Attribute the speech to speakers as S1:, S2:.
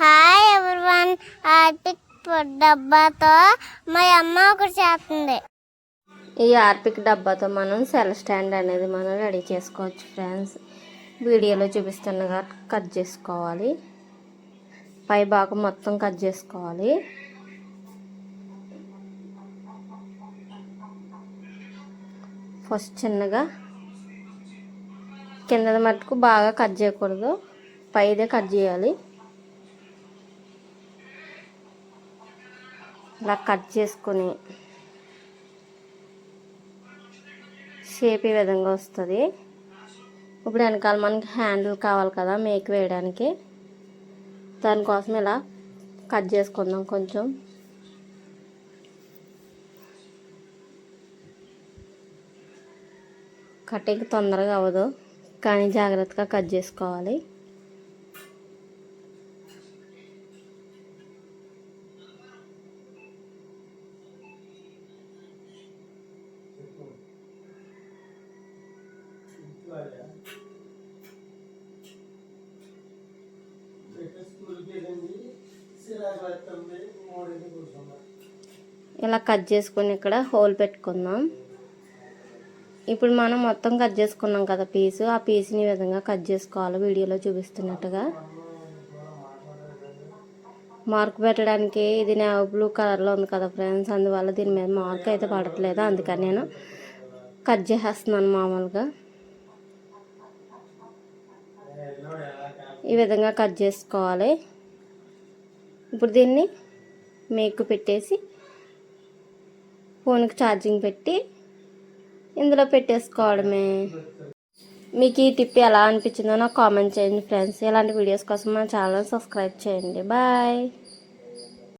S1: Hi everyone Harpic డబ్బాతో మా అమ్మ ఒకటి చేస్తుంది
S2: ఈ ఆర్పిక్ డబ్బాతో మనం సెల్ స్టాండ్ అనేది మనం రెడీ చేసుకోవచ్చు ఫ్రెండ్స్. వీడియోలో చూపిస్తున్నగా కట్ చేసుకోవాలి. పై భాగం మొత్తం కట్ చేసుకోవాలి. ఫస్ట్ చిన్నగా కింద మట్టుకు బాగా కట్ చేయకూడదు. పైదే కట్ చేయాలి. ఇలా కట్ చేసుకొని షేప్ ఈ విధంగా వస్తుంది. ఇప్పుడు వెనకాల మనకి హ్యాండిల్ కావాలి కదా మేక్ వేయడానికి. దానికోసం ఇలా కట్ చేసుకుందాం కొంచెం. కటింగ్ తొందరగా అవ్వదు కానీ జాగ్రత్తగా కట్ చేసుకోవాలి. ఇలా కట్ చేసుకొని ఇక్కడ హోల్ పెట్టుకుందాం. ఇప్పుడు మనం మొత్తం కట్ చేసుకున్నాం కదా పీసు. ఆ పీస్ని ఈ విధంగా కట్ చేసుకోవాలి. వీడియోలో చూపిస్తున్నట్టుగా. మార్క్ పెట్టడానికి ఇది నేవ బ్లూ కలర్లో ఉంది కదా ఫ్రెండ్స్ అందువల్ల దీని మీద మార్క్ అయితే పడట్లేదు. అందుకని నేను కట్ చేసేస్తున్నాను మామూలుగా. ఈ విధంగా కట్ చేసుకోవాలి. ఇప్పుడు దీన్ని మేకు పెట్టేసి ఫోన్కి ఛార్జింగ్ పెట్టి ఇందులో పెట్టేసుకోవడమే. మీకు ఈ టిప్ ఎలా అనిపించిందో నాకు కామెంట్ చేయండి ఫ్రెండ్స్. ఇలాంటి వీడియోస్ కోసం మన ఛానల్ సబ్స్క్రైబ్ చేయండి. బాయ్.